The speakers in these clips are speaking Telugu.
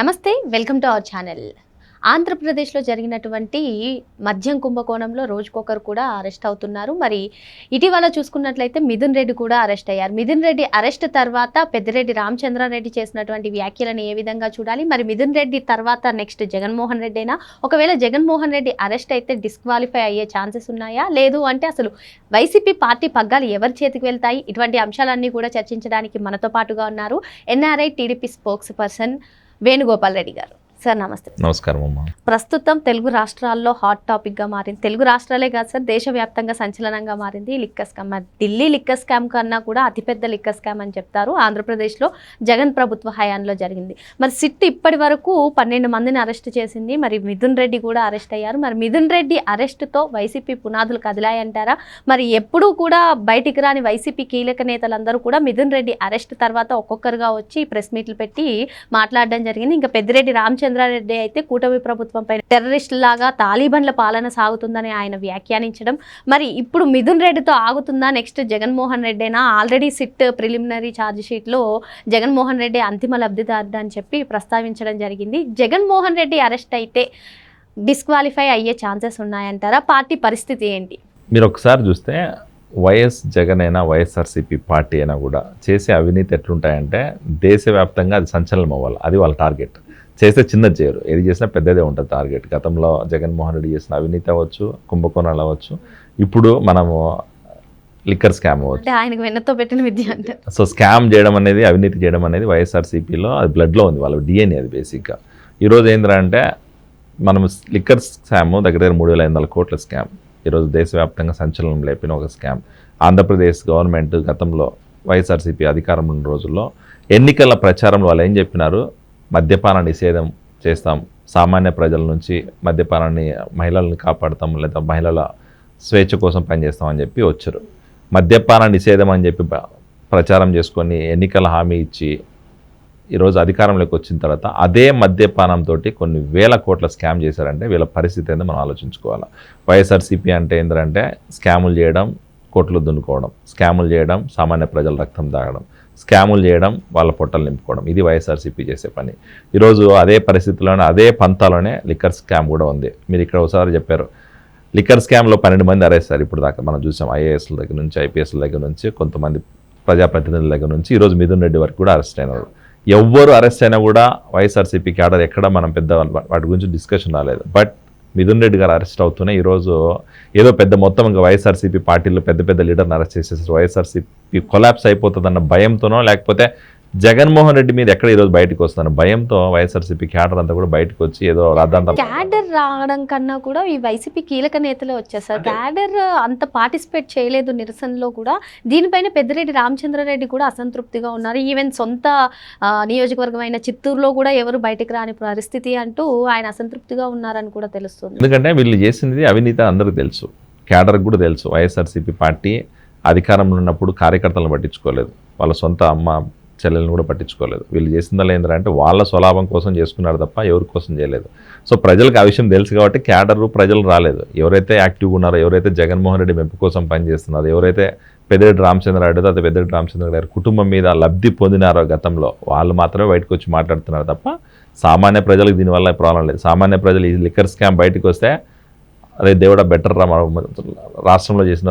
నమస్తే వెల్కమ్ టు అవర్ ఛానల్. ఆంధ్రప్రదేశ్లో జరిగినటువంటి మద్యం కుంభకోణంలో రోజుకొకరు కూడా అరెస్ట్ అవుతున్నారు. మరి ఇటీవల చూసుకున్నట్లయితే మిథున్ రెడ్డి కూడా అరెస్ట్ అయ్యారు. మిథున్ రెడ్డి అరెస్ట్ తర్వాత పెద్దిరెడ్డి రామచంద్రారెడ్డి చేసినటువంటి వ్యాఖ్యలను ఏ విధంగా చూడాలి? మరి మిథున్ రెడ్డి తర్వాత నెక్స్ట్ జగన్మోహన్ రెడ్డి అయినా ఒకవేళ జగన్మోహన్ రెడ్డి అరెస్ట్ అయితే డిస్క్వాలిఫై అయ్యే ఛాన్సెస్ ఉన్నాయా? లేదు అంటే అసలు వైసీపీ పార్టీ పగ్గాలు ఎవరి చేతికి వెళ్తాయి? ఇటువంటి అంశాలన్నీ కూడా చర్చించడానికి మనతో పాటుగా ఉన్నారు. NRI TDP spokesperson Venugopal Reddy garu. Sir నమస్తే. నమస్కారం అమ్మా. ప్రస్తుతం తెలుగు రాష్ట్రాల్లో హాట్ టాపిక్గా మారింది. తెలుగు రాష్ట్రాలే కాదు సార్ దేశవ్యాప్తంగా సంచలనంగా మారింది. Liquor scam. Delhi liquor scam కన్నా కూడా అతిపెద్ద లిక్కర్ స్కామ్ అని చెప్తారు. ఆంధ్రప్రదేశ్లో జగన్ ప్రభుత్వ హయాంలో జరిగింది. మరి సిట్ ఇప్పటి వరకు పన్నెండు మందిని అరెస్ట్ చేసింది. మరి మిథున్ రెడ్డి కూడా అరెస్ట్ అయ్యారు. మరి మిథున్ రెడ్డి అరెస్టుతో వైసీపీ పునాదులు కదిలాయంటారా? మరి ఎప్పుడూ కూడా బయటికి రాని వైసీపీ కీలక నేతలందరూ కూడా మిథున్ రెడ్డి అరెస్ట్ తర్వాత ఒక్కొక్కరుగా వచ్చి ప్రెస్ మీట్లు పెట్టి మాట్లాడడం జరిగింది. ఇంకా పెద్దిరెడ్డి రెడ్డి అయితే కూటమి ప్రభుత్వంపై టెర్రరిస్ట్ లాగా తాలిబన్ల పాలన సాగుతుందని ఆయన వ్యాఖ్యానించడం. మరి ఇప్పుడు మిథున్ రెడ్డితో ఆగుతుందా? నెక్స్ట్ జగన్మోహన్ రెడ్డేనా? ఆల్రెడీ సిట్ ప్రిలిమినరీ ఛార్జ్ షీట్లో జగన్మోహన్ రెడ్డి అంతిమ లబ్ధిదారుడు అని చెప్పి ప్రస్తావించడం జరిగింది. జగన్మోహన్ రెడ్డి అరెస్ట్ అయితే డిస్క్వాలిఫై అయ్యే ఛాన్సెస్ ఉన్నాయంటారా? పార్టీ పరిస్థితి ఏంటి? మీరు ఒకసారి చూస్తే వైఎస్ జగన్ అయినా వైఎస్ఆర్సీపీ పార్టీ అయినా కూడా చేసే అవినీతి ఎట్లుంటాయంటే దేశవ్యాప్తంగా అది సంచలనం అవ్వాలి. అది వాళ్ళ టార్గెట్. చేస్తే చిన్నది చేయరు. ఏది చేసినా పెద్దదే ఉంటుంది టార్గెట్ గతంలో జగన్మోహన్ రెడ్డి చేసిన అవినీతి అవ్వచ్చు కుంభకోణాలు అవ్వచ్చు. ఇప్పుడు మనము లిక్కర్ స్కామ్ అవ్వచ్చు. అంటే ఆయనకు వెన్నతో పెట్టిన విద్య అంటే. సో స్కామ్ చేయడం అనేది అవినీతి చేయడం అనేది వైఎస్ఆర్సీపీలో అది బ్లడ్లో ఉంది. వాళ్ళ డిఎన్ఏ అది బేసిక్గా ఈరోజు ఏంటంటే మనం లిక్కర్ స్కామ్ దగ్గర దగ్గర మూడు వేల ఐదు వందల కోట్ల స్కామ్ ఈరోజు దేశవ్యాప్తంగా సంచలనం లేపిన ఒక స్కామ్ ఆంధ్రప్రదేశ్ గవర్నమెంట్ గతంలో వైఎస్ఆర్సీపీ అధికారం ఉన్న రోజుల్లో ఎన్నికల ప్రచారంలో వాళ్ళు ఏం చెప్పినారు? మద్యపాన నిషేధం చేస్తాం. సామాన్య ప్రజల నుంచి మద్యపానాన్ని మహిళల్ని కాపాడతాం లేదా మహిళల స్వేచ్ఛ కోసం పనిచేస్తామని చెప్పి వచ్చారు. మద్యపాన నిషేధం అని చెప్పి ప్రచారం చేసుకొని ఎన్నికల హామీ ఇచ్చి ఈరోజు అధికారంలోకి వచ్చిన తర్వాత అదే మద్యపానంతో కొన్ని వేల కోట్ల స్కామ్ చేశారంటే వీళ్ళ పరిస్థితి ఏందో మనం ఆలోచించుకోవాలి. వైఎస్ఆర్సీపీ అంటే ఏంటంటే స్కాములు చేయడం కోట్లు దున్నుకోవడం స్కాములు చేయడం సామాన్య ప్రజల రక్తం తాగడం. స్కాములు చేయడం వాళ్ళ పొట్టలు నింపుకోవడం. ఇది వైఎస్ఆర్సీపీ చేసే పని. ఈరోజు అదే పరిస్థితిలోనే అదే పంతాలోనే లిక్కర్ స్కామ్ కూడా ఉంది. మీరు ఇక్కడ ఒకసారి చెప్పారు. లిక్కర్ స్కామ్లో పన్నెండు మంది అరెస్ట్ ఇప్పుడు దాకా మనం చూసాం. ఐఏఎస్ల దగ్గర నుంచి ఐపీఎస్ల దగ్గర నుంచి కొంతమంది ప్రజాప్రతినిధుల దగ్గర నుంచి ఈరోజు మిథున్ రెడ్డి వరకు కూడా అరెస్ట్ అయినారు. ఎవ్వరు అరెస్ట్ అయినా కూడా వైఎస్ఆర్సీపీ క్యాడర్ ఎక్కడ మనం పెద్ద వాటి గురించి డిస్కషన్ రాలేదు. బట్ మిథున్ రెడ్డి గారు అరెస్ట్ అవుతూనే ఈరోజు ఏదో పెద్ద మొత్తం ఇంకా వైఎస్ఆర్సీపీ పార్టీలో పెద్ద పెద్ద లీడర్ని అరెస్ట్ చేసేసారు. వైఎస్ఆర్సీపీ కొలాప్స్ అయిపోతుందన్న భయంతోనో లేకపోతే జగన్మోహన్ రెడ్డి మీద ఎక్కడ ఈరోజు బయటకు వస్తున్నారు? భయంతో వైఎస్ఆర్సీపీ క్యాడర్ అంతా కూడా బయటకు వచ్చి ఏదో రాద్దాంతం క్యాడర్ రావడం కన్నా కూడా ఈ వైసీపీ కీలక నేతలే వచ్చేసారు క్యాడర్ అంత పార్టిసిపేట్ చేయలేదు నిరసనలో కూడా. దీనిపైన పెద్దిరెడ్డి రామచంద్రారెడ్డి కూడా అసంతృప్తిగా ఉన్నారు. ఈవెన్ సొంత ఆ, నియోజకవర్గమైన చిత్తూరులో కూడా ఎవరు బయటకు రాని పరిస్థితి అంటూ ఆయన అసంతృప్తిగా ఉన్నారని కూడా తెలుస్తుంది. ఎందుకంటే వీళ్ళు చేసింది అవినీతి అందరికీ తెలుసు. క్యాడర్కి కూడా తెలుసు. వైఎస్ఆర్సీపీ పార్టీ అధికారంలో ఉన్నప్పుడు కార్యకర్తలను పట్టించుకోలేదు. వాళ్ళ సొంత అమ్మ చెల్లెలను కూడా పట్టించుకోలేదు. వీళ్ళు చేసిందల్లా అంటే వాళ్ళ స్వలాభం కోసం చేసుకున్నారు తప్ప ఎవరి కోసం చేయలేదు. సో ప్రజలకు ఆ విషయం తెలుసు కాబట్టి క్యాడరు ప్రజలు రాలేదు. ఎవరైతే యాక్టివ్గా ఉన్నారో ఎవరైతే జగన్మోహన్ రెడ్డి మెప్పు కోసం పనిచేస్తున్నారో ఎవరైతే పెద్దిరెడ్డి రామచంద్రారెడ్డి అదే పెద్దిరెడ్డి రామచంద్ర గారి కుటుంబం మీద లబ్ధి పొందినారో గతంలో వాళ్ళు మాత్రమే బయటకు వచ్చి మాట్లాడుతున్నారు తప్ప సామాన్య ప్రజలకు దీనివల్ల ప్రాబ్లం లేదు. సామాన్య ప్రజలు ఈ లిక్కర్ స్కామ్ బయటకు వస్తే అదే దేవుడ బెటర్ రా రాష్ట్రంలో చేసిన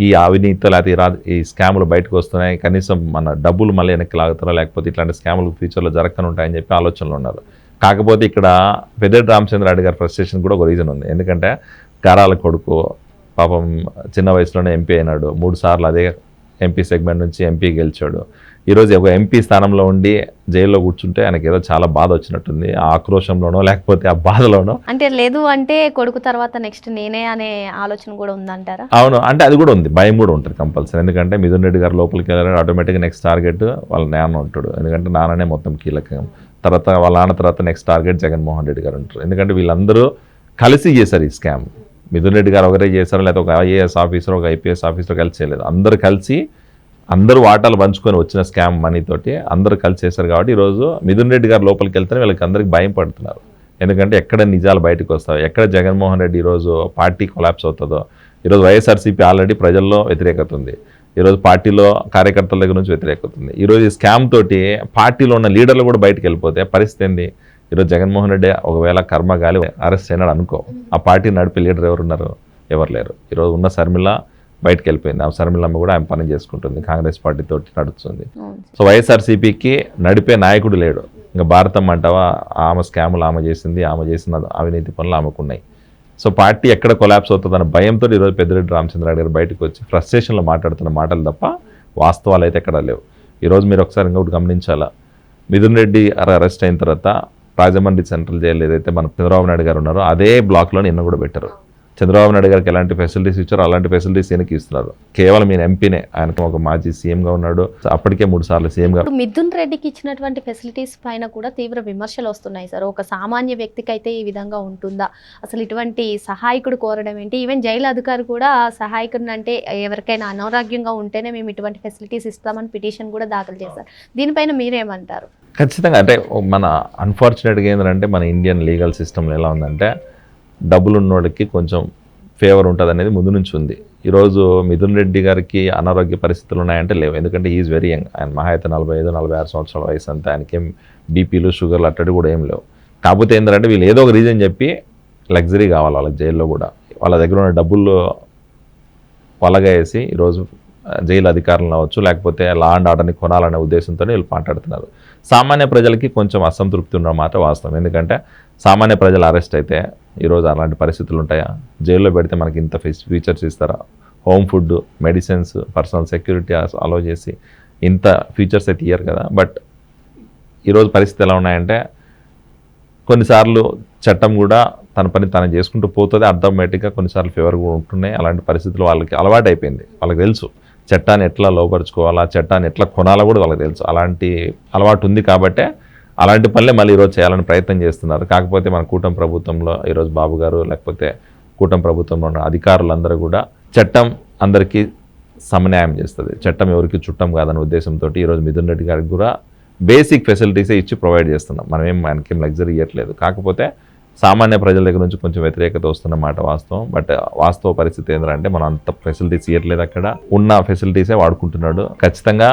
ఈ అవినీతి లేకపోతే రా ఈ స్కాములు బయటకు వస్తున్నాయి. కనీసం మన డబ్బులు మళ్ళీ వెనక్కి లాగుతారా? లేకపోతే ఇట్లాంటి స్కాములు ఫ్యూచర్లో జరగకుండా ఉంటాయని చెప్పి ఆలోచనలు ఉన్నారు. కాకపోతే ఇక్కడ పెదర్ రామచంద్ర రెడ్డి గారి ఫ్రస్ట్రేషన్ కూడా ఒక రీజన్ ఉంది. ఎందుకంటే గారాల కొడుకు పాపం చిన్న వయసులోనే ఎంపీ అయినాడు. మూడు సార్లు అదే ఎంపీ సెగ్మెంట్ నుంచి ఎంపీ గెలిచాడు. ఈరోజు ఒక ఎంపీ స్థానంలో ఉండి జైల్లో కూర్చుంటే ఆయనకి ఏదో చాలా బాధ వచ్చినట్టుంది ఆ ఆక్రోషంలోనో లేకపోతే ఆ బాధలోనో. అంటే లేదు అంటే కొడుకు తర్వాత నెక్స్ట్ నేనే అనే ఆలోచన కూడా ఉందంటారా? అవును అంటే అది కూడా ఉంది. భయం కూడా ఉంటుంది కంపల్సరీ. ఎందుకంటే మిథున్ రెడ్డి గారు లోపలికి వెళ్ళారు ఆటోమేటిక్గా నెక్స్ట్ టార్గెట్ వాళ్ళ నాన్న ఉంటాడు. ఎందుకంటే నాన్ననే మొత్తం కీలకం. తర్వాత వాళ్ళ నాన్న తర్వాత నెక్స్ట్ టార్గెట్ జగన్మోహన్ రెడ్డి గారు ఉంటారు. ఎందుకంటే వీళ్ళందరూ కలిసి చేశారు ఈ స్కామ్ మిథున్ రెడ్డి గారు ఒకరే చేశారు లేదా ఒక ఐఏఎస్ ఆఫీసర్ ఒక ఐపీఎస్ ఆఫీసర్ కలిసి చేయలేదు. అందరూ కలిసి అందరూ వాటాలు పంచుకొని వచ్చిన స్కామ్ మనీతోటి అందరూ కలిసి చేశారు కాబట్టి ఈరోజు మిథున్ రెడ్డి గారు లోపలికి వెళ్తే వీళ్ళకి అందరికి భయం పడుతున్నారు. ఎందుకంటే ఎక్కడ నిజాలు బయటకు వస్తాయో ఎక్కడ జగన్మోహన్ రెడ్డి ఈరోజు పార్టీ కొలాప్స్ అవుతుందో ఈరోజు వైఎస్ఆర్సీపీ ఆల్రెడీ ప్రజల్లో వ్యతిరేకత ఉంది. ఈరోజు పార్టీలో కార్యకర్తల దగ్గర నుంచి వ్యతిరేకత ఉంది. ఈరోజు ఈ స్కామ్ తోటి పార్టీలో ఉన్న లీడర్లు కూడా బయటకు వెళ్ళిపోతే పరిస్థితి ఏంది? ఈరోజు జగన్మోహన్ రెడ్డి ఒకవేళ కర్మ గాలి అరెస్ట్ అయినాడు అనుకో ఆ పార్టీ నడిపే లీడర్ ఎవరున్నారు? ఎవరు లేరు. ఈరోజు ఉన్న శర్మిల బయటకు వెళ్ళిపోయింది ఆ శర్మిలమ్మ కూడా ఆయన పని చేసుకుంటుంది. కాంగ్రెస్ పార్టీ తోటి నడుస్తుంది. సో వైఎస్ఆర్సీపీకి నడిపే నాయకుడు లేడు. ఇంకా భారతం అంటావా? ఆమె స్కాములు ఆమె చేసింది ఆమె చేసిన అవినీతి పనులు ఆమెకున్నాయి. సో పార్టీ ఎక్కడ కొలాప్స్ అవుతుందన్న భయంతో ఈరోజు పెద్దిరెడ్డి రామచంద్రారెడ్డి గారు బయటకు వచ్చి ఫ్రస్ట్రేషన్లో మాట్లాడుతున్న మాటలు తప్ప వాస్తవాలు అయితే ఎక్కడ లేవు. ఈరోజు మీరు ఒకసారి ఇంకొకటి గమనించాలా? మిథున్ రెడ్డి అరెస్ట్ అయిన తర్వాత రాజమండ్రి సెంట్రల్ జైలు ఏదైతే మన చంద్రబాబు నాయుడు గారు ఉన్నారో అదే బ్లాక్లో నిన్న కూడా పెట్టారు. చంద్రబాబు నాయుడు గారికి ఎలాంటి ఫెసిలిటీస్ ఇచ్చారో అలాంటి ఫెసిలిటీస్ ఈయనకి ఇస్తున్నారు. కేవలం ఈయన ఎంపీనే ఆయనకు ఒక మాజీ సీఎంగా ఉన్నాడు. అప్పటికే మూడు సార్లు సీఎంగా మిథున్ రెడ్డికి ఇచ్చినటువంటి ఫెసిలిటీస్ పైన కూడా తీవ్ర విమర్శలు వస్తున్నాయి సార్. ఒక సామాన్య వ్యక్తికి అయితే ఈ విధంగా ఉంటుందా? అసలు ఇటువంటి సహాయకుడు కోరడం ఏంటి? ఈవెన్ జైలు అధికారి కూడా సహాయకుడిని అంటే ఎవరికైనా అనారోగ్యంగా ఉంటేనే మేము ఇటువంటి ఫెసిలిటీస్ ఇస్తామని పిటిషన్ కూడా దాఖలు చేశారు. దీనిపైన మీరేమంటారు? ఖచ్చితంగా. అంటే మన అన్ఫార్చునేట్గా ఏంటంటే మన ఇండియన్ లీగల్ సిస్టంలో ఎలా ఉందంటే డబ్బులు ఉన్నోడికి కొంచెం ఫేవర్ ఉంటుంది అనేది ముందు నుంచి ఉంది. ఈరోజు మిథున్ రెడ్డి గారికి అనారోగ్య పరిస్థితులు ఉన్నాయంటే లేవు. ఎందుకంటే ఈజ్ వెరీ యంగ్ ఆయన మహా అయితే నలభై ఐదు నలభై ఆరు సంవత్సరాల వయసు అంతా. ఆయనకేం బీపీలు షుగర్లు అట్టడి కూడా ఏం లేవు. కాకపోతే ఏంటంటే వీళ్ళు ఏదో ఒక రీజన్ చెప్పి లగ్జరీ కావాలి వాళ్ళకి జైల్లో కూడా. వాళ్ళ దగ్గర ఉన్న డబ్బులు పొలగేసి ఈరోజు జైలు అధికారులను అవ్వచ్చు లేకపోతే లా అండ్ ఆర్డర్ని కొనాలనే ఉద్దేశంతో వీళ్ళు మాట్లాడుతున్నారు. సామాన్య ప్రజలకి కొంచెం అసంతృప్తి ఉన్న మాట వాస్తవం. ఎందుకంటే సామాన్య ప్రజలు అరెస్ట్ అయితే ఈరోజు అలాంటి పరిస్థితులు ఉంటాయా? జైల్లో పెడితే మనకి ఇంత ఫీచర్స్ ఇస్తారా? Home food medicines personal security allow చేసి ఇంత ఫీచర్స్ అయితే ఇయ్యరు కదా. బట్ ఈరోజు పరిస్థితి ఎలా ఉన్నాయంటే కొన్నిసార్లు చట్టం కూడా తన పని తను చేసుకుంటూ పోతుంది. ఆటోమేటిక్గా కొన్నిసార్లు ఫేవర్ కూడా ఉంటున్నాయి. అలాంటి పరిస్థితులు వాళ్ళకి అలవాటు అయిపోయింది. వాళ్ళకి తెలుసు చట్టాన్ని ఎట్లా లోపరుచుకోవాలా చట్టాన్ని ఎట్లా కొనాలో కూడా వాళ్ళకి తెలుసు. అలాంటి అలవాటు ఉంది కాబట్టే అలాంటి పనులే మళ్ళీ ఈరోజు చేయాలని ప్రయత్నం చేస్తున్నారు. కాకపోతే మన కూటమి ప్రభుత్వంలో ఈరోజు బాబు గారు లేకపోతే కూటమి ప్రభుత్వంలో ఉన్న అధికారులందరూ కూడా చట్టం అందరికీ సమన్యాయం చేస్తుంది. చట్టం ఎవరికి చుట్టం కాదనే ఉద్దేశంతో ఈరోజు మిథున్ రెడ్డి గారికి కూడా బేసిక్ ఫెసిలిటీసే ఇచ్చి ప్రొవైడ్ చేస్తున్నాం. మనం ఏం ఆయనకేం లగ్జరీ ఇవ్వట్లేదు కాకపోతే సామాన్య ప్రజల దగ్గర నుంచి కొంచెం వ్యతిరేకత వస్తున్నమాట వాస్తవం. బట్ వాస్తవ పరిస్థితి ఏంటంటే మనం అంత ఫెసిలిటీస్ ఇవ్వట్లేదు అక్కడ. ఉన్న ఫెసిలిటీసే వాడుకుంటున్నాడు. ఖచ్చితంగా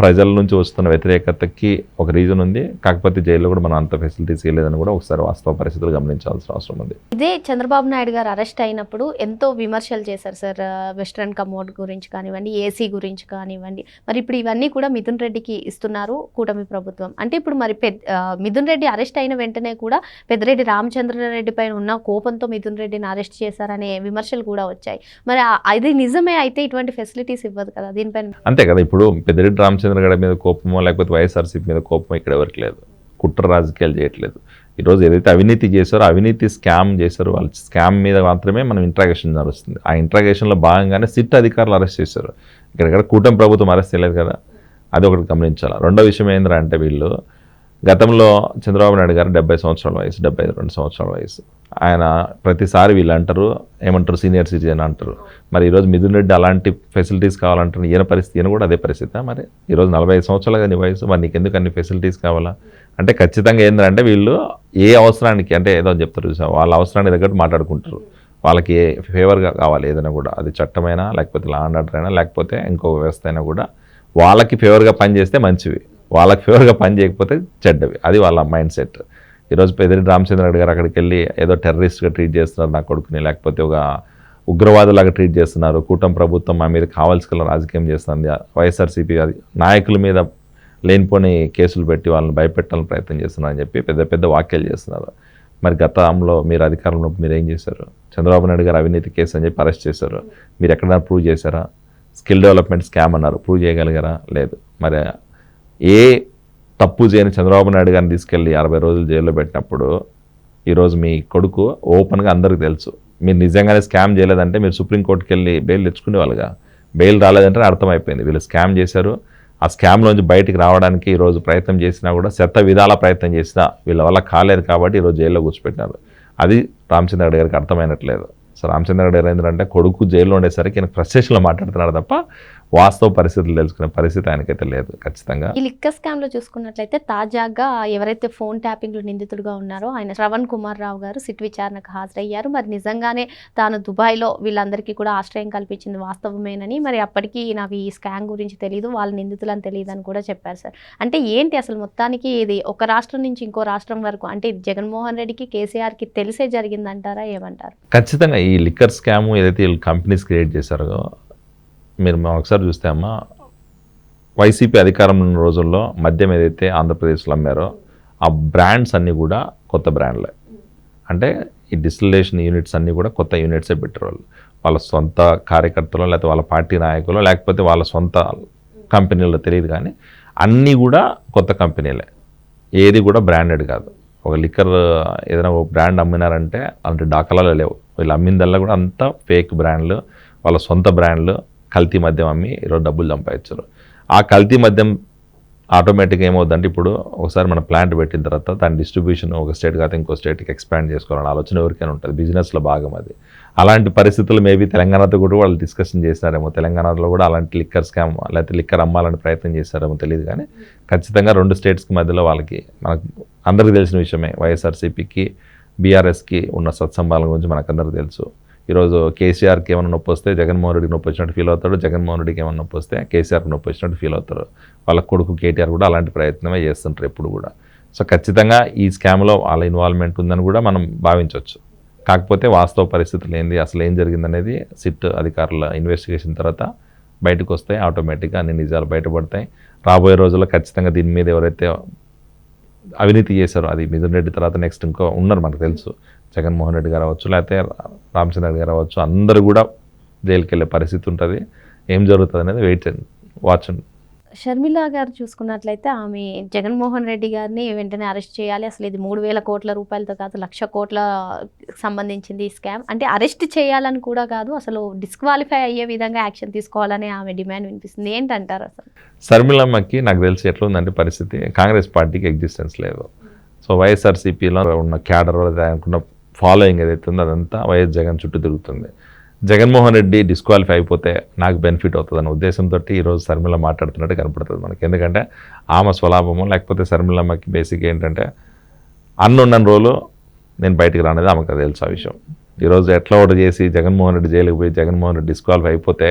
ప్రజల నుంచి వస్తున్న వ్యతిరేకతకి ఒక రీజన్ ఉంది. కాకపోతే జైల్లో కూడా మనం అంత ఫెసిలిటీస్ ఇవ్వలేదని కూడా ఒకసారి వాస్తవ పరిస్థితులు గమనించాల్సిన అవసరం ఉంది. ఇదే చంద్రబాబు నాయుడు గారు అరెస్ట్ అయినప్పుడు ఎంతో విమర్శలు చేశారు సార్ వెస్ట్రన్ కమోడ్ గురించి కానివ్వండి ఏసీ గురించి కానివ్వండి. మరి ఇప్పుడు ఇవన్నీ కూడా మిథున్ రెడ్డికి ఇస్తున్నారు కూటమి ప్రభుత్వం. అంటే ఇప్పుడు మరి పెద్ద మిథున్ రెడ్డి అరెస్ట్ అయిన వెంటనే కూడా పెద్దిరెడ్డి రామచంద్రారెడ్డి పైన ఉన్న కోపంతో మిథున్ రెడ్డిని అరెస్ట్ చేశారనే విమర్శలు కూడా వచ్చాయి. మరి అది నిజమే అయితే ఇటువంటి ఫెసిలిటీస్ ఇవ్వదు కదా దీనిపైన? అంతే కదా ఇప్పుడు పెద్దిరెడ్డి రామచంద్ర గారి మీద కోపమో లేకపోతే వైఎస్ఆర్సీపీ మీద కోపమో ఇక్కడ ఎవరికి లేదు. కుట్ర రాజకీయాలు చేయట్లేదు. ఈరోజు ఏదైతే అవినీతి చేశారో అవినీతి స్కామ్ చేశారో వాళ్ళ స్కామ్ మీద మాత్రమే మనం ఇంట్రాగేషన్ నడుస్తుంది. ఆ ఇంట్రాగేషన్లో భాగంగానే సిట్ అధికారులు అరెస్ట్ చేశారు. ఇక్కడ కూటమి ప్రభుత్వం అరెస్ట్ చేయలేదు కదా? అది ఒకటి గమనించాలి. రెండో విషయం ఏంద్రా అంటే వీళ్ళు గతంలో చంద్రబాబు నాయుడు గారు డెబ్బై సంవత్సరాల వయసు డెబ్బై రెండు సంవత్సరాల వయసు. ఆయన ప్రతిసారి వీళ్ళు అంటారు ఏమంటారు సీనియర్ సిటిజన్ అంటారు. మరి ఈరోజు మిథున్ రెడ్డి అలాంటి ఫెసిలిటీస్ కావాలంటారు ఈయన పరిస్థితి ఈయన కూడా అదే పరిస్థితి మరి? ఈరోజు నలభై ఐదు సంవత్సరాలుగా నీ వయసు మరి నీకు ఎందుకు అన్ని ఫెసిలిటీస్ కావాలా? అంటే ఖచ్చితంగా ఏంటంటే వీళ్ళు ఏ అవసరానికి అంటే ఏదో చెప్తారు చూసా వాళ్ళ అవసరానికి తగ్గట్టు మాట్లాడుకుంటారు. వాళ్ళకి ఏ ఫేవర్గా కావాలి ఏదైనా కూడా అది చట్టమైనా లేకపోతే లా అండ్ ఆర్డర్ అయినా లేకపోతే ఇంకో వ్యవస్థ అయినా కూడా వాళ్ళకి ఫేవర్గా పనిచేస్తే మంచివి. వాళ్ళకి ఫేవర్గా పని చేయకపోతే చెడ్డవి. అది వాళ్ళ మైండ్ సెట్ ఈరోజు పెదిరెడ్డి రామచంద్రరెడ్డి గారు అక్కడికి వెళ్ళి ఏదో టెర్రరిస్ట్గా ట్రీట్ చేస్తున్నారు నా కొడుకుని లేకపోతే ఒక ఉగ్రవాదులాగా ట్రీట్ చేస్తున్నారు. కూటమి ప్రభుత్వం మా మీద కావాల్సిన రాజకీయం చేస్తుంది. వైఎస్ఆర్సీపీ అది నాయకుల మీద లేనిపోని కేసులు పెట్టి వాళ్ళని భయపెట్టాలని ప్రయత్నం చేస్తున్నారని చెప్పి పెద్ద పెద్ద వ్యాఖ్యలు చేస్తున్నారు. మరి గతంలో మీరు అధికారంలో మీరు ఏం చేశారు? చంద్రబాబు నాయుడు గారు అవినీతి కేసు అని చెప్పి అరెస్ట్ చేశారు. మీరు ఎక్కడైనా ప్రూవ్ చేశారా? స్కిల్ డెవలప్మెంట్ స్కామ్ అన్నారు. ప్రూవ్ చేయగలిగారా? లేదు. మరి ఏ తప్పు చేయని చంద్రబాబు నాయుడు గారిని తీసుకెళ్ళి అరవై రోజులు జైల్లో పెట్టినప్పుడు ఈరోజు మీ కొడుకు ఓపెన్గా అందరికీ తెలుసు. మీరు నిజంగానే స్కామ్ చేయలేదంటే మీరు సుప్రీంకోర్టుకి వెళ్ళి బెయిల్ తెచ్చుకునేవాళ్ళుగా. బెయిల్ రాలేదంటే అర్థమైపోయింది. వీళ్ళు స్కామ్ చేశారు. ఆ స్కామ్లోంచి బయటికి రావడానికి ఈరోజు ప్రయత్నం చేసినా కూడా శత విధాల ప్రయత్నం చేసినా వీళ్ళ వల్ల కాలేదు కాబట్టి ఈరోజు జైల్లో కూర్చోపెట్టినారు అది రామచంద్ర రెడ్డి గారికి అర్థమైనట్లేదు. సో రామచంద్ర రెడ్డి గారు ఏంటంటే కొడుకు జైల్లో ఉండేసరికి నేను ఫ్రస్ట్రేషన్లో మాట్లాడుతున్నాడు తప్ప వాస్తవ పరిస్థితులు తెలుసుకునే పరిస్థితి ఆయనకైతే లేదు ఖచ్చితంగా. ఈ లిక్కర్ స్కామ్లో చూసుకున్నట్లయితే తాజాగా ఎవరైతే ఫోన్ ట్యాపింగ్లో నిందితుడుగా ఉన్నారో ఆయన శ్రవణ్ కుమార్ రావు గారు సిట్ విచారణకు హాజరయ్యారు. మరి నిజంగానే తాను దుబాయ్లో వీళ్ళందరికీ కూడా ఆశ్రయం కల్పించింది వాస్తవమేనని మరి అప్పటికి నాకు ఈ స్కామ్ గురించి తెలియదు వాళ్ళ నిందితులని తెలియదు అని కూడా చెప్పారు సార్. అంటే ఏంటి అసలు మొత్తానికి ఇది? ఒక రాష్ట్రం నుంచి ఇంకో రాష్ట్రం వరకు అంటే ఇది జగన్మోహన్ రెడ్డికి కేసీఆర్కి తెలిసే జరిగిందంటారా ఏమంటారు? ఖచ్చితంగా ఈ లిక్కర్ స్కామ్ ఏదైతే వీళ్ళు కంపెనీస్ క్రియేట్ చేశారో మీరు ఒకసారి చూస్తే అమ్మ వైసీపీ అధికారంలో ఉన్న రోజుల్లో మద్యం ఏదైతే ఆంధ్రప్రదేశ్లో అమ్మారో ఆ బ్రాండ్స్ అన్నీ కూడా కొత్త బ్రాండ్లే. అంటే ఈ డిస్టిలేషన్ యూనిట్స్ అన్నీ కూడా కొత్త యూనిట్సే పెట్టారు వాళ్ళు వాళ్ళ సొంత కార్యకర్తలు లేకపోతే వాళ్ళ పార్టీ నాయకులు లేకపోతే వాళ్ళ సొంత కంపెనీలో తెలియదు కానీ అన్నీ కూడా కొత్త కంపెనీలే. ఏది కూడా బ్రాండెడ్ కాదు. ఒక లిక్కర్ ఏదైనా ఒక బ్రాండ్ అమ్మినారంటే అలాంటి డాకలలో లేవు. వీళ్ళు అమ్మిందల్లా కూడా అంతా ఫేక్ బ్రాండ్లు వాళ్ళ సొంత బ్రాండ్లు కల్తీ మద్యం అమ్మి ఈరోజు డబ్బులు సంపాదించారు ఆ కల్తీ మద్యం ఆటోమేటిక్గా ఏమవుతుందంటే ఇప్పుడు ఒకసారి మన ప్లాంట్ పెట్టిన తర్వాత దాని డిస్ట్రిబ్యూషన్ ఒక స్టేట్ కాదు ఇంకో స్టేట్కి ఎక్స్పాండ్ చేసుకోవాలని ఆలోచన ఎవరికైనా ఉంటుంది. బిజినెస్లో భాగం అది. అలాంటి పరిస్థితులు మేబీ తెలంగాణతో కూడా వాళ్ళు డిస్కషన్ చేసినారేమో. తెలంగాణలో కూడా అలాంటి లిక్కర్ స్కామ్ లేకపోతే లిక్కర్ అమ్మాలని ప్రయత్నం చేశారేమో తెలియదు కానీ ఖచ్చితంగా రెండు స్టేట్స్కి మధ్యలో వాళ్ళకి మనకు అందరికీ తెలిసిన విషయమే. వైఎస్ఆర్సీపీకి బీఆర్ఎస్కి ఉన్న సత్సంబాల గురించి మనకందరికీ తెలుసు. ఈరోజు కేసీఆర్కి ఏమైనా నొప్పి వస్తే జగన్మోహన్ రెడ్డికి నొప్పి వచ్చినట్టు ఫీల్ అవుతాడు జగన్మోహన్ రెడ్డికి ఏమైనా నొప్పి వస్తే కేసీఆర్కి నొప్పి వచ్చినట్టు ఫీల్ అవుతారు. వాళ్ళ కొడుకు కేటీఆర్ కూడా అలాంటి ప్రయత్నమే చేస్తుంటారు ఎప్పుడు కూడా. సో ఖచ్చితంగా ఈ స్కామ్లో వాళ్ళ ఇన్వాల్వ్మెంట్ ఉందని కూడా మనం భావించవచ్చు. కాకపోతే వాస్తవ పరిస్థితులు ఏంది? అసలు ఏం జరిగిందనేది సిట్ అధికారుల ఇన్వెస్టిగేషన్ తర్వాత బయటకు వస్తాయి ఆటోమేటిక్గా అన్ని నిజాలు బయటపడతాయి. రాబోయే రోజుల్లో ఖచ్చితంగా దీని మీద ఎవరైతే అవినీతి చేశారు. అది మిథున్ రెడ్డి తర్వాత నెక్స్ట్ ఇంకో ఉన్నారు మనకు తెలుసు. జగన్మోహన్ రెడ్డి గారు అవ్వచ్చు లేకపోతే రామచంద్ర రెడ్డి గారు అవ్వచ్చు అందరూ కూడా జైలుకి వెళ్ళే పరిస్థితి ఉంటుంది. ఏం జరుగుతుంది అనేది వెయిట్ వాచ్ షర్మిల గారు చూసుకున్నట్లయితే ఆమె జగన్మోహన్ రెడ్డి గారిని వెంటనే అరెస్ట్ చేయాలి. అసలు ఇది మూడు వేల కోట్ల రూపాయలతో కాదు లక్ష కోట్ల సంబంధించింది ఈ స్కామ్. అంటే అరెస్ట్ చేయాలని కూడా కాదు అసలు డిస్క్వాలిఫై అయ్యే విధంగా యాక్షన్ తీసుకోవాలని ఆమె డిమాండ్ వినిపిస్తుంది. ఏంటంటారు అసలు? శర్మిలమ్మకి నాకు తెలిసి ఎట్లా ఉందంటే పరిస్థితి కాంగ్రెస్ పార్టీకి ఎగ్జిస్టెన్స్ లేదు. సో వైఎస్ఆర్సీపీలో ఉన్న క్యాడర్ అనుకున్న ఫాలోయింగ్ ఏదైతే ఉందో అదంతా వైఎస్ జగన్ చుట్టూ తిరుగుతుంది. జగన్మోహన్ రెడ్డి డిస్క్వాలిఫై అయిపోతే నాకు బెనిఫిట్ అవుతుంది ఉద్దేశంతో ఈరోజు శర్మిల మాట్లాడుతున్నట్టు కనపడుతుంది మనకి. ఎందుకంటే ఆమె స్వలాభము లేకపోతే శర్మిలమ్మకి బేసిక్ ఏంటంటే అన్నున్న రోజు రోజులు నేను బయటికి రానేది ఆమెకు తెలుసు ఆ విషయం. ఈరోజు ఎట్లా ఒకటి చేసి జగన్మోహన్ రెడ్డి జైలుకు పోయి జగన్మోహన్ రెడ్డి డిస్క్వాలిఫై అయిపోతే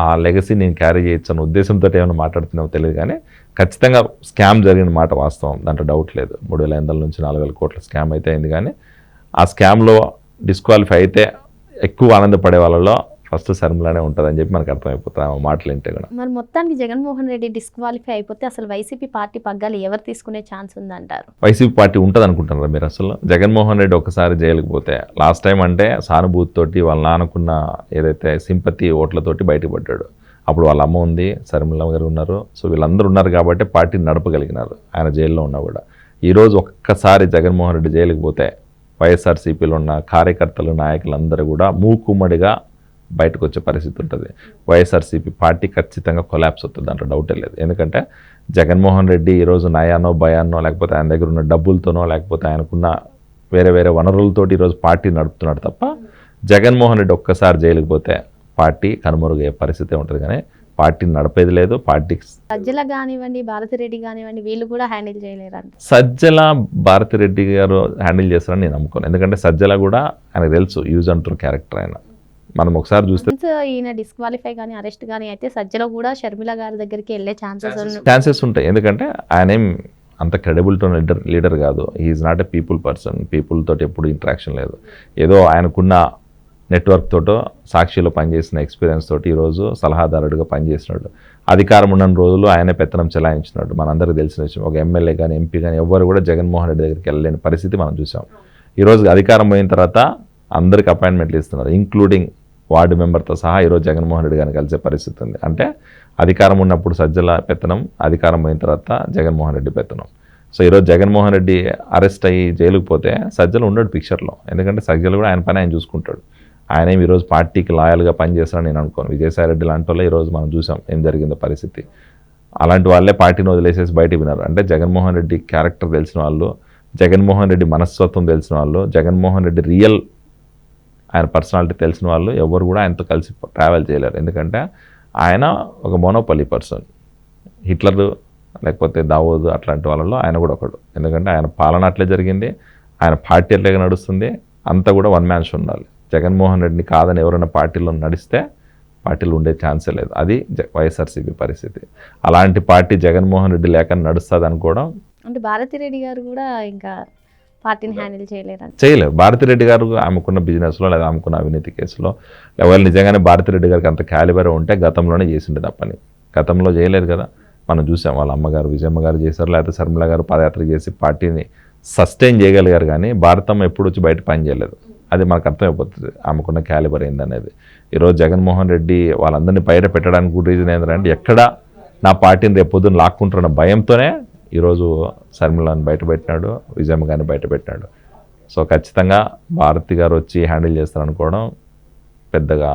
ఆ లెగసీ నేను క్యారీ చేయొచ్చు అన్న ఉద్దేశంతో ఏమైనా మాట్లాడుతున్నామో తెలియదు కానీ ఖచ్చితంగా స్కామ్ జరిగిన మాట వాస్తవం. దాంట్లో డౌట్ లేదు. మూడు వేల వందల నుంచి నాలుగు వేల కోట్ల స్కామ్ అయితే అయింది కానీ ఆ స్కామ్లో డిస్క్వాలిఫై అయితే ఎక్కువ ఆనందపడే వాళ్ళలో ఫస్ట్ శర్మలానే ఉంటుందని చెప్పి మనకు అర్థమైపోతుంది ఆ మాటలు వింటే కూడా. మరి మొత్తానికి జగన్మోహన్ రెడ్డి డిస్క్వాలిఫై అయిపోతే అసలు వైసీపీ పార్టీ పగ్గాలు ఎవరు తీసుకునే ఛాన్స్ ఉందంటారు? వైసీపీ పార్టీ ఉంటుంది అనుకుంటున్నారా మీరు అసలు? జగన్మోహన్ రెడ్డి ఒకసారి జైలుకి పోతే లాస్ట్ టైం అంటే సానుభూతి తోటి వాళ్ళ నాన్నకున్న ఏదైతే సింపతి ఓట్లతోటి బయటపడ్డాడు. అప్పుడు వాళ్ళ అమ్మ ఉంది శర్మిల గారు ఉన్నారు. సో వీళ్ళందరూ ఉన్నారు కాబట్టి పార్టీని నడపగలిగినారు. ఆయన జైల్లో ఉన్నా కూడా. ఈరోజు ఒక్కసారి జగన్మోహన్ రెడ్డి జైలుకి పోతే వైఎస్ఆర్సీపీలో ఉన్న కార్యకర్తలు నాయకులందరూ కూడా మూకుమ్మడిగా బయటకు వచ్చే పరిస్థితి ఉంటుంది. వైఎస్ఆర్సీపీ పార్టీ ఖచ్చితంగా కొలాప్స్ అవుతుంది దాంట్లో డౌటే లేదు. ఎందుకంటే జగన్మోహన్ రెడ్డి ఈరోజు నయానో భయాన్నో లేకపోతే ఆయన దగ్గర ఉన్న డబ్బులతోనో లేకపోతే ఆయనకున్న వేరే వేరే వనరులతోటి ఈరోజు పార్టీ నడుపుతున్నాడు తప్ప జగన్మోహన్ రెడ్డి ఒక్కసారి జైలుకి పోతే పార్టీ కనుమరుగయ్యే పరిస్థితి ఉంటుంది. కానీ పార్టీని నడిపేది లేదు పార్టీకి సజ్జల కానివ్వండి భారతిరెడ్డి కానివ్వండి వీళ్ళు కూడా హ్యాండిల్ చేయలేరంట. సజ్జల భారతిరెడ్డి గారు హ్యాండిల్ చేస్తారని నేను నమ్ముకోను. ఎందుకంటే సజ్జల కూడా ఆయనకు తెలుసు యూజ్ అంటున్న క్యారెక్టర్ ఆయన. మనం ఒకసారి చూస్తే ఈయన డిస్క్వాలిఫై కానీ అరెస్ట్ కానీ అయితే సజ్జల కూడా షర్మిల గారి దగ్గరికి వెళ్ళే ఛాన్సెస్ ఛాన్సెస్ ఉంటాయి. ఎందుకంటే ఆయన ఏం అంత క్రెడిబిలిటీ ఉన్న లీడర్ లీడర్ కాదు. Is not a people person people తోటి ఎప్పుడు ఇంటరాక్షన్ లేదు. ఏదో ఆయనకున్న నెట్వర్క్ తోటో సాక్షిలో పనిచేసిన ఎక్స్పీరియన్స్ తోటి ఈరోజు సలహాదారుడిగా పనిచేసినాడు అధికారం ఉన్న రోజులు ఆయనే పెత్తనం చెలాయించినాడు. మనందరికీ తెలిసిన విషయం. ఒక ఎమ్మెల్యే కానీ ఎంపీ కానీ ఎవ్వరు కూడా జగన్మోహన్ రెడ్డి దగ్గరికి వెళ్ళలేని పరిస్థితి మనం చూసాం ఈరోజు అధికారం పోయిన తర్వాత అందరికి అపాయింట్మెంట్లు ఇస్తున్నారు. ఇంక్లూడింగ్ వార్డు మెంబర్తో సహా ఈరోజు జగన్మోహన్ రెడ్డి గారిని కలిసే పరిస్థితి ఉంది. అంటే అధికారం ఉన్నప్పుడు సజ్జల పెత్తనం అధికారం పోయిన తర్వాత జగన్మోహన్ రెడ్డి పెత్తనం. సో ఈరోజు జగన్మోహన్ రెడ్డి అరెస్ట్ అయ్యి జైలుకు పోతే సజ్జలు ఉండడు పిక్చర్లో ఎందుకంటే సజ్జలు కూడా ఆయన పని ఆయన చూసుకుంటాడు. ఆయన ఈరోజు పార్టీకి లాయల్గా పనిచేస్తాడని నేను అనుకోను. విజయసాయి రెడ్డి లాంటి వాళ్ళే ఈరోజు మనం చూసాం ఏం జరిగిందో పరిస్థితి. అలాంటి వాళ్ళే పార్టీని వదిలేసేసి బయటికి విన్నారు అంటే జగన్మోహన్ రెడ్డి క్యారెక్టర్ తెలిసిన వాళ్ళు జగన్మోహన్ రెడ్డి మనస్తత్వం తెలిసిన వాళ్ళు జగన్మోహన్ రెడ్డి రియల్ ఆయన పర్సనాలిటీ తెలిసిన వాళ్ళు ఎవరు కూడా ఆయనతో కలిసి ట్రావెల్ చేయలేరు. ఎందుకంటే ఆయన ఒక మోనోపల్లి పర్సన్. హిట్లర్ లేకపోతే దావోద్ అట్లాంటి వాళ్ళలో ఆయన కూడా ఒకడు. ఎందుకంటే ఆయన పాలన అట్లే జరిగింది. ఆయన పార్టీ అట్లాగే నడుస్తుంది. అంతా కూడా వన్ మ్యాన్ షో ఉండాలి. జగన్మోహన్ రెడ్డిని కాదని ఎవరైనా పార్టీలో నడిస్తే పార్టీలో ఉండే ఛాన్సే లేదు. అది జ- వైఎస్ఆర్సీపీ పరిస్థితి. అలాంటి పార్టీ జగన్మోహన్ రెడ్డి లేక నడుస్తుంది అనుకోవడం అంటే భారతిరెడ్డి గారు కూడా ఇంకా పార్టీని హ్యాండిల్ చేయలేరు చేయలేదు. భారతిరెడ్డి గారు ఆమెకున్న బిజినెస్లో లేదా ఆమెకున్న అవినీతి కేసులో ఎవరు నిజంగానే భారతిరెడ్డి గారికి అంత క్యాలిబర్ ఉంటే గతంలోనే చేసిండే తప్పని. గతంలో చేయలేదు కదా. మనం చూసాం వాళ్ళ అమ్మగారు విజయమ్మ గారు చేశారు లేకపోతే శర్మిల గారు పాదయాత్ర చేసి పార్టీని సస్టైన్ చేయగలిగారు కానీ భారతం ఎప్పుడు వచ్చి బయట పని చేయలేదు. అది మనకు అర్థమైపోతుంది. ఆమెకున్న క్యాలిబర్ ఏందనేది. ఈరోజు జగన్మోహన్ రెడ్డి వాళ్ళందరినీ బయట పెట్టడానికి గుడ్ రీజన్ ఏంటంటే ఎక్కడ నా పార్టీని రేపు పొద్దున్న లాక్కుంటున్న భయంతోనే ఈరోజు శర్మిలను బయట పెట్టినాడు విజయమ్మ గారిని బయట పెట్టినాడు. సో ఖచ్చితంగా భారతి గారు వచ్చి హ్యాండిల్ చేస్తారనుకోవడం పెద్దగా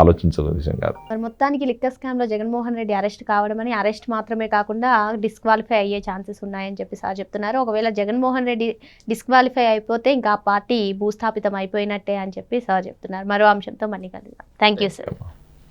ఆలోచించాల్సిన విషయం కాదు. మరి మొత్తానికి లిక్కర్ స్కామ్లో జగన్మోహన్ రెడ్డి అరెస్ట్ కావడం అని అరెస్ట్ మాత్రమే కాకుండా డిస్క్వాలిఫై అయ్యే ఛాన్సెస్ ఉన్నాయని చెప్పి సార్ చెప్తున్నారు. ఒకవేళ జగన్మోహన్ రెడ్డి డిస్క్వాలిఫై అయిపోతే ఇంకా పార్టీ భూస్థాపితం అయిపోయినట్టే అని చెప్పి సార్ చెప్తున్నారు. మరో అంశంతో మళ్ళీ కలుద్దాం. Thank you sir